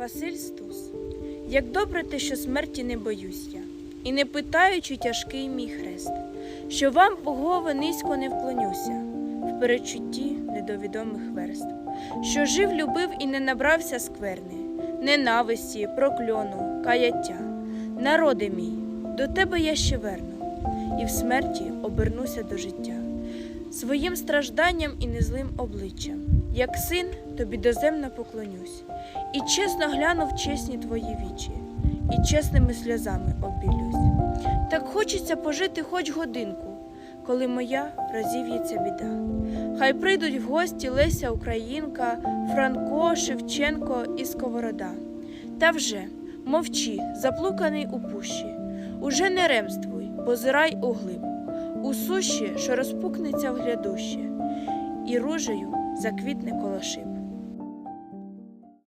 Василь Стус. Як добре те, що смерті не боюсь я, і не питаючи тяжкий мій хрест, що вам богове низько не вклонюся в перечутті недовідомих верств, що жив, любив і не набрався скверни, ненависті, прокльону, каяття. Народи мій, до тебе я ще верну, і в смерті обернуся до життя, своїм стражданням і незлим обличчям, як син тобі доземно поклонюсь, і чесно гляну в чесні твої вічі, і чесними сльозами обілюсь. Так хочеться пожити хоч годинку, коли моя розів'ється біда. Хай прийдуть в гості Леся Українка, Франко, Шевченко і Сковорода. Та вже мовчи, заплуканий у пущі, уже не ремствуй, позирай у глиб, у суші, що розпукнеться в глядуще, і рожею заквітне колошип.